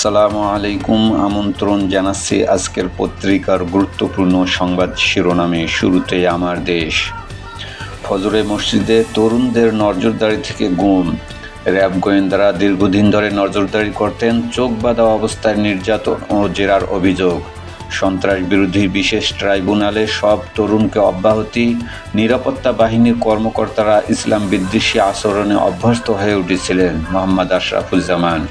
আসসালামু আলাইকুম। আমন্ত্রণ জানাচ্ছি আজকের পত্রিকার গুরুত্বপূর্ণ সংবাদ শিরোনামে শুরুতে আমার দেশ। ফজরে মসজিদে তরুণদের নজরদারি থেকে গুম। র্যাব গোয়েন্দারা দীর্ঘদিন ধরে নজরদারি করতেন, চোখ বাঁধা অবস্থায় নির্যাতন ও জেরার অভিযোগ। সন্ত্রাস বিরোধী বিশেষ ট্রাইব্যুনালে সব তরুণকে অব্যাহতি, নিরাপত্তা বাহিনীর কর্মকর্তারা ইসলাম বিদ্বেষী আচরণে অভ্যস্ত হয়ে উঠেছিলেন মোহাম্মদ আশরাফুজ্জামান।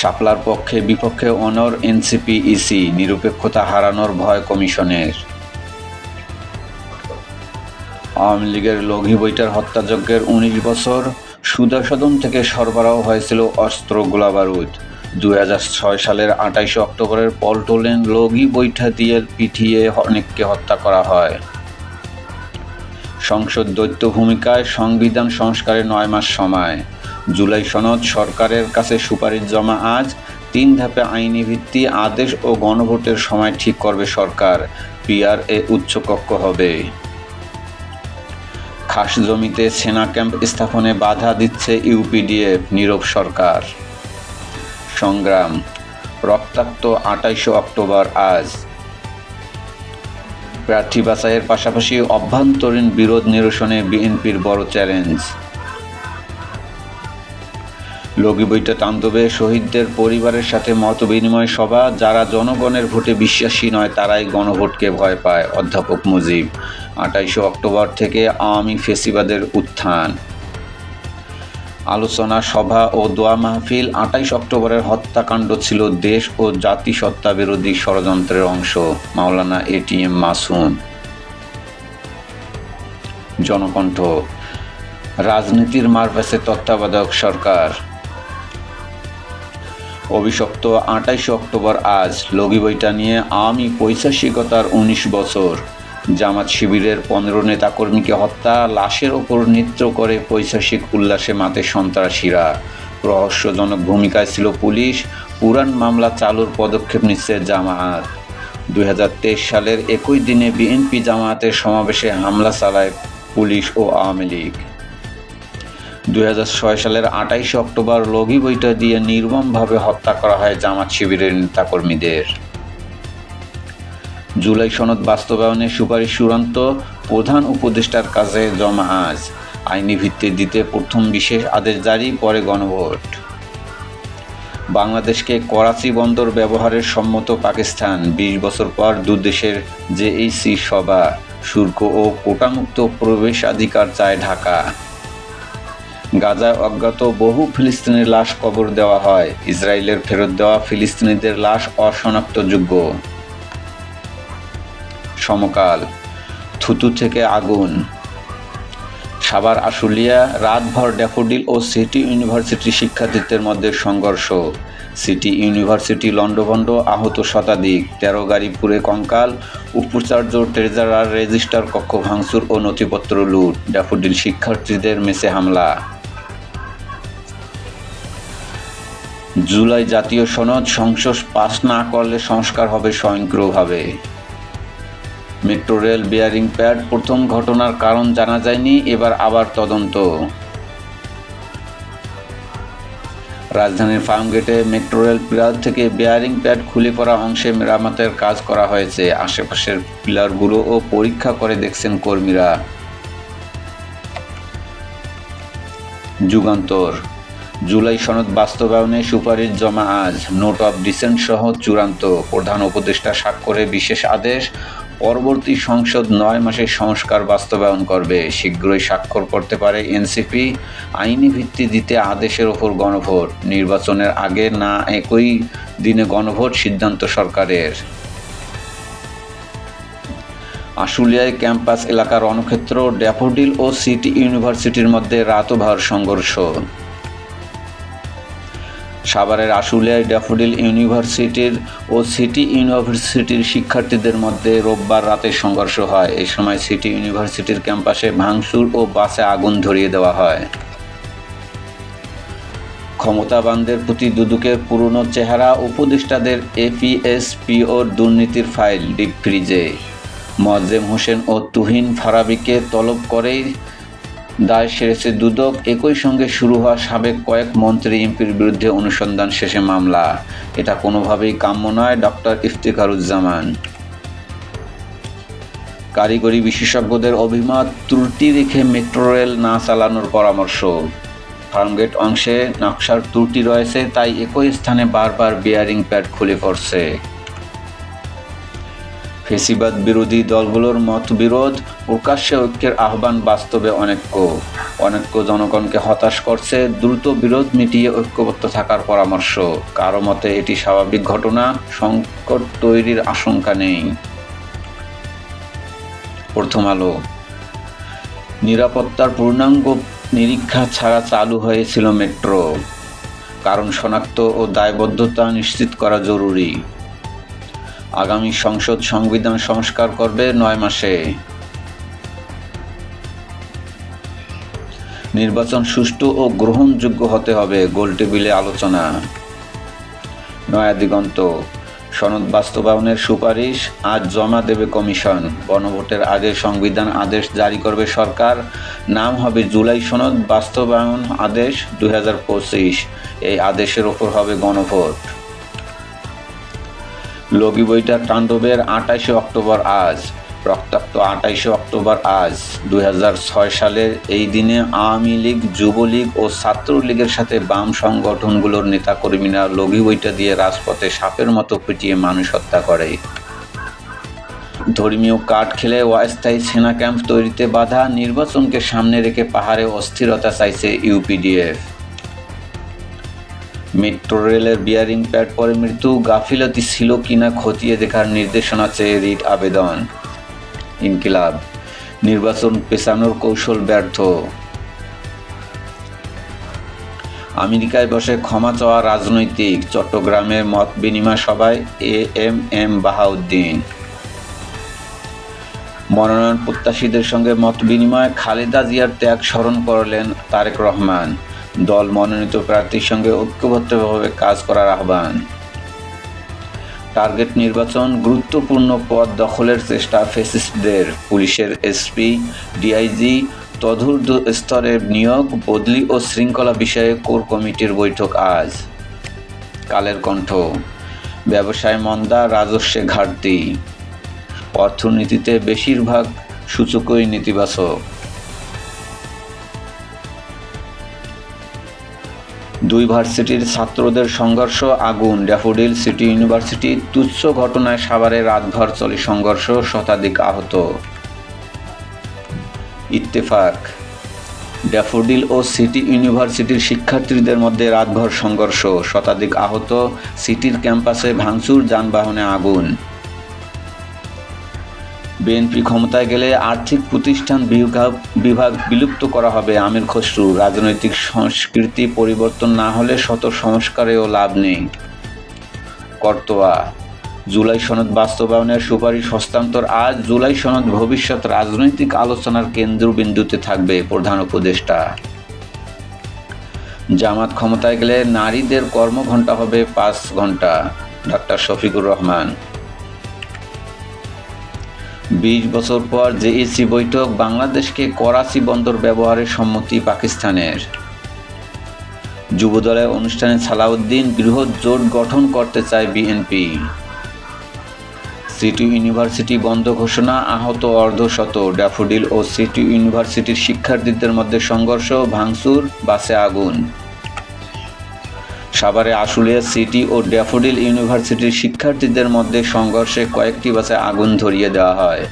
শাপলার পক্ষে বিপক্ষে অনর এনসিপি ইসি নিরপেক্ষতা হারানোর ভয় কমিশনের। আওয়ামী লীগের লঘি বইটার হত্যাযজ্ঞের উনিশ বছর সুদাসদন থেকে সরবরাহ হয়েছিল অস্ত্র গোলাবারুদ। দু হাজার ছয় সালের আঠাইশে অক্টোবরের পল্টলেন লগি বৈঠা দিয়ে পিঠিয়ে অনেককে হত্যা করা হয়। সংসদ দৈত্য ভূমিকায় সংবিধান সংস্কারে নয় মাস সময়। জুলাই সনদ সরকারের কাছে সুপারিশ জমা আজ। তিন ধাপে আইনি ভিত্তি, আদেশ ও গণভোটের সময় ঠিক করবে সরকার। পিআর এ উচ্চকক্ষ হবে। খাস জমিতে সেনা ক্যাম্প স্থাপনে বাধা দিচ্ছে ইউপিডিএফ, নীরব সরকার। সংগ্রাম, রক্তাক্ত আটাইশে অক্টোবর আজ। প্রার্থী বাছাইয়ের পাশাপাশি অভ্যন্তরীণ বিরোধ নিরসনে বিএনপির বড় চ্যালেঞ্জ। লগি বইটা তাণ্ডবে শহীদদের পরিবারের সাথে মত বিনিময় সভা, যারা জনগণের ভোটে বিশ্বাসী নয়, তারাই গণভোটকে ভয় পায়, অধ্যাপক মুজিব। আঠাইশে অক্টোবর থেকে আওয়ামী ফেসিবাদের উত্থান। আলোচনা, সভা ও দোয়া মাহফিল, আঠাইশ অক্টোবরের হত্যাকাণ্ড ছিল দেশ ও জাতিসত্তা বিরোধী ষড়যন্ত্রের অংশ। মাওলানা এটিএম মাসুম। জনকণ্ঠ। রাজনীতির মারপ্যাসে তত্ত্বাবধায়ক সরকার। অভিশপ্ত আটাইশে অক্টোবর আজ। লগি বইটা নিয়ে আওয়ামী পৈশাসিকতার উনিশ বছর। জামাত শিবিরের পনেরো নেতাকর্মীকে হত্যা, লাশের ওপর নৃত্য করে পৈশাসিক উল্লাসে মাতে সন্ত্রাসীরা। রহস্যজনক ভূমিকায় ছিল পুলিশ পুরান মামলা চালুর পদক্ষেপ নিচ্ছে জামায়াত দু হাজার তেইশ সালের একই দিনে বিএনপি জামায়াতের সমাবেশে হামলা চালায় পুলিশ ও আওয়ামী লীগ। দু হাজার ছয় সালের আটাইশে অক্টোবর লগি বইটা দিয়ে নির্মমভাবে হত্যা করা হয় জামাত শিবিরের নেতাকর্মীদের। জুলাই সনদ বাস্তবায়নের সুপারিশ চূড়ান্ত প্রধান উপদেষ্টার কাছে জমা আজ। আইনি ভিত্তি দিতে প্রথম বিশেষ আদেশ জারি, পরে গণভোট। বাংলাদেশকে করাচি বন্দর ব্যবহারের সম্মত পাকিস্তান। বিশ বছর পর দুদেশের জেএইসি সভা। শুল্ক ও কোটামুক্ত প্রবেশাধিকার চায় ঢাকা। গাজায় অজ্ঞাত বহু ফিলিস্তিনির লাশ কবর দেওয়া হয়। ইসরায়েলের ফেরত দেওয়া ফিলিস্তিনিদের লাশ অশনাক্তযোগ্য সমকাল, থুতু থেকে আগুন। সাবার আশুলিয়া, রাতভর ড্যাফোডিল ও সিটি ইউনিভার্সিটি শিক্ষার্থীদের মধ্যে সংঘর্ষ। সিটি ইউনিভার্সিটি লন্ডভন্ড আহত শতাধিক। তেরো গাড়ি পুরে কঙ্কাল, উপাচার্য ট্রেজারার রেজিস্টার কক্ষ ভাঙচুর ও নথিপত্র লুট। ড্যাফোডিল শিক্ষার্থীদের মেসে হামলা। জুলাই জাতীয় সনদ সংসদ পাস না করলে সংস্কার হবে স্বয়ংক্রিয়ভাবে। মেট্রো রেল বিয়ারিং প্যাড প্রথম ঘটনার কারণ জানা যায়নি, এবার আবার তদন্ত। রাজধানীর ফার্মগেটে মেট্রো রেল পিলার থেকে বেয়ারিং প্যাড খুলে পড়া অংশে মেরামতের কাজ করা হয়েছে। আশেপাশের পিলারগুলো ও পরীক্ষা করে দেখছেন কর্মীরা। যুগান্তর জুলাই সনদ বাস্তবায়নে সুপারিশ জমা আজ। নোট অফ ডিসেন্ট সহ চূড়ান্ত। প্রধান উপদেষ্টা স্বাক্ষরে বিশেষ আদেশ। পরবর্তী সংসদ নয় মাসে সংস্কার বাস্তবায়ন করবে। শীঘ্রই স্বাক্ষর করতে পারে এনসিপি। আইনি ভিত্তি দিতে আদেশের ওপর গণভোট। নির্বাচনের আগে না একই দিনে গণভোট সিদ্ধান্ত সরকারের। আশুলিয়ায় ক্যাম্পাস এলাকার রণক্ষেত্র, ড্যাফোডিল ও সিটি ইউনিভার্সিটির মধ্যে রাতভর সংঘর্ষ। সাভারের আশুলিয়ায় ড্যাফোডিল ইউনিভার্সিটির ও সিটি ইউনিভার্সিটির শিক্ষার্থীদের মধ্যে রোববার রাতে সংঘর্ষ হয়। এই সময় সিটি ইউনিভার্সিটির ক্যাম্পাসে ভাঙচুর ও বাসে আগুন ধরিয়ে দেওয়া হয়। ক্ষমতাবানদের প্রতি দুদুকের পুরনো চেহারা উপদেষ্টাদের এপিএসপিওর দুর্নীতির ফাইল ডিপ ফ্রিজে। মজ্জেম হোসেন ও তুহিন ফারাবিকে তলব করেই দায় সেরেছে দুদক। একই সঙ্গে শুরু হওয়া সাবেক কয়েক মন্ত্রী এমপির বিরুদ্ধে অনুসন্ধান শেষে মামলা। এটা কোনোভাবেই কাম্য নয় ডক্টর ইফতেখারুজ্জামান। কারিগরি বিশেষজ্ঞদের অভিমত, ত্রুটি রেখে মেট্রো রেল না চালানোর পরামর্শ। ফার্মগেট অংশে নকশার ত্রুটি রয়েছে, তাই একই স্থানে বারবার বিয়ারিং প্যাড খুলে পড়ছে। ফেসিবাদ বিরোধী দলগুলোর মতবিরোধ প্রকাশ্যে ঐক্যের আহ্বান বাস্তবে অনেক্য অনেক্য জনগণকে হতাশ করছে, দ্রুত বিরোধ মিটিয়ে ঐক্যবদ্ধ থাকার পরামর্শ। কারও মতে এটি স্বাভাবিক ঘটনা, সংকট তৈরির আশঙ্কা নেই। প্রথম আলো। নিরাপত্তার পূর্ণাঙ্গ নিরীক্ষা ছাড়া চালু হয়েছিল মেট্রো। কারণ শনাক্ত ও দায়বদ্ধতা নিশ্চিত করা জরুরি। আগামী সংসদ সংবিধান সংস্কার করবে নয় মাসে। নির্বাচন সুষ্ঠু ও গ্রহণযোগ্য হতে হবে গোলটেবিলে আলোচনা। নয়া দিগন্ত, সনদ বাস্তবায়নের সুপারিশ আজ জমা দেবে কমিশন। গণভোটের আগে সংবিধান আদেশ জারি করবে সরকার। নাম হবে জুলাই সনদ বাস্তবায়ন আদেশ দু হাজার পঁচিশ। এই আদেশের ওপর হবে গণভোট। লগি বইটা তাণ্ডবের আঠাশে অক্টোবর আজ, রক্তাক্ত আঠাইশে অক্টোবর আজ দু হাজার ছয় সালের এই দিনে আওয়ামী লীগ, যুবলীগ ও ছাত্রলীগের সাথে বাম সংগঠনগুলোর নেতাকর্মীরা লগি বইটা দিয়ে রাজপথে সাপের মতো পিটিয়ে মানুষ হত্যা করে। ধর্মীয় কাঠ খেলে অস্থায়ী সেনা ক্যাম্প তৈরিতে বাধা, নির্বাচনকে সামনে রেখে পাহাড়ে অস্থিরতা চাইছে ইউপিডিএফ। মেট্রো রেলের বিয়ারিং প্যাড পরে মৃত্যু গাফিলতি ছিল কিনা খতিয়ে দেখার নির্দেশনা চেয়ে রিট আবেদন। ইনকিলাব, নির্বাচন পেছানোর কৌশল ব্যর্থ। আমেরিকায় বসে ক্ষমা চাওয়া রাজনৈতিক চট্টগ্রামে মত বিনিময় সভায় এ এম এম বাহাউদ্দিন। মনোনয়ন প্রত্যাশীদের সঙ্গে মত বিনিময়ে খালেদা জিয়ার ত্যাগ স্মরণ করলেন তারেক রহমান। দল মনোনীত প্রার্থীর সঙ্গে ঐক্যবদ্ধভাবে কাজ করার আহ্বান। টার্গেট নির্বাচন গুরুত্বপূর্ণ পদ দখলের চেষ্টা ফেসিস্টদের। পুলিশের এসপি, ডিআইজি তদূর্ধ স্তরের নিয়োগ, বদলি ও শৃঙ্খলা বিষয়ে কোর কমিটির বৈঠক আজ। কালের কণ্ঠ, ব্যবসায় মন্দা, রাজস্বে ঘাটতি। অর্থনীতিতে বেশিরভাগ সূচকই নেতিবাচক। দুই ভার্সিটির ছাত্রদের সংঘর্ষ, আগুন। ড্যাফোডিল সিটি ইউনিভার্সিটি তুচ্ছ ঘটনায় সাভারে রাতভর চলে সংঘর্ষ, শতাধিক আহত। ইত্তেফাক, ড্যাফোডিল ও সিটি ইউনিভার্সিটির শিক্ষার্থীদের মধ্যে রাতভর সংঘর্ষ, শতাধিক আহত, সিটির ক্যাম্পাসে ভাঙচুর, যানবাহনে আগুন। বিএনপি ক্ষমতায় গেলে আর্থিক প্রতিষ্ঠান বিভাগ বিলুপ্ত করা হবে আমির খসরু। রাজনৈতিক সংস্কৃতি পরিবর্তন না হলে শত সংস্কারেও লাভ নেই। কর্তোয়া। জুলাই সনদ বাস্তবায়নের সুপারিশ হস্তান্তর। আজ জুলাই সনদ ভবিষ্যৎ রাজনৈতিক আলোচনার কেন্দ্রবিন্দুতে থাকবে প্রধান উপদেষ্টা। জামাত ক্ষমতায় গেলে নারীদের কর্মঘণ্টা হবে পাঁচ ঘণ্টা ডাক্তার শফিকুর রহমান। বিশ বছর পর জেএসি বৈঠক বাংলাদেশকে করাচি বন্দর ব্যবহারের সম্মতি পাকিস্তানের। যুবদলের অনুষ্ঠানে সালাউদ্দিন বৃহৎ জোট গঠন করতে চায় বিএনপি। সিটি ইউনিভার্সিটি বন্ধ ঘোষণা, আহত অর্ধশত ড্যাফোডিল ও সিটি ইউনিভার্সিটির শিক্ষার্থীদের মধ্যে সংঘর্ষ, ভাঙচুর, বাসে আগুন। সাভারে আশুলিয়া সিটি ও ড্যাফোডিল ইউনিভার্সিটির শিক্ষার্থীদের মধ্যে সংঘর্ষে কয়েকটি বাসে আগুন ধরিয়ে দেওয়া হয়।